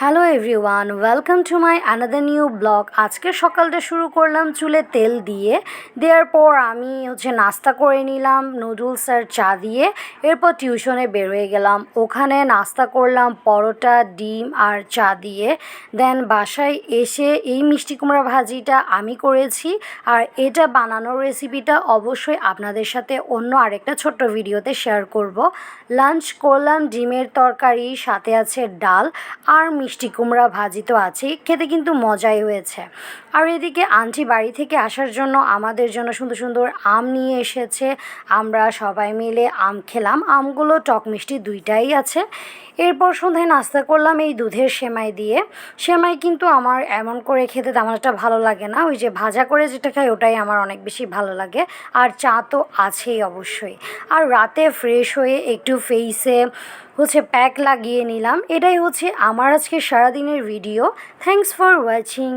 Hello everyone welcome to my another new blog আজকে সকালটা শুরু করলাম চুলে তেল দিয়ে। দেওয়ার পর আমি হচ্ছে নাস্তা করে নিলাম নুডলস আর চা দিয়ে। এরপর টিউশনে বেরোয় গেলাম। ওখানে নাস্তা করলাম, পরোটা, ডিম আর চা দিয়ে। দেন বাসায় এসে এই মিষ্টি কুমড়া ভাজিটা আমি করেছি। আর এটা বানানোর রেসিপিটা অবশ্যই আপনাদের সাথে অন্য আরেকটা ছোট্ট ভিডিওতে শেয়ার করব। লাঞ্চ করলাম ডিমের তরকারি, সাথে আছে ডাল আর মিষ্টি কুমড়া ভাজি তো আছেই, খেতে কিন্তু মজাই হয়েছে। আর এদিকে আন্টি বাড়ি থেকে আসার জন্য আমাদের জন্য সুন্দর সুন্দর আম নিয়ে এসেছে। আমরা সবাই মিলে আম খেলাম। আমগুলো টক মিষ্টি দুইটাই আছে। এরপর সন্ধ্যায় নাস্তা করলাম এই দুধের সেমাই দিয়ে। সেমাই কিন্তু আমার এমন করে খেতে তেমন একটা ভালো লাগে না। ওই যে ভাজা করে যেটা খাই ওটাই আমার অনেক বেশি ভালো লাগে। আর চা তো আছেই অবশ্যই। আর রাতে ফ্রেশ হয়ে একটু ফেসে হচ্ছে প্যাক লাগিয়ে নিলাম। এটাই হচ্ছে আমার আজকে সারাদিনের ভিডিও থ্যাংকস ফর ওয়াচিং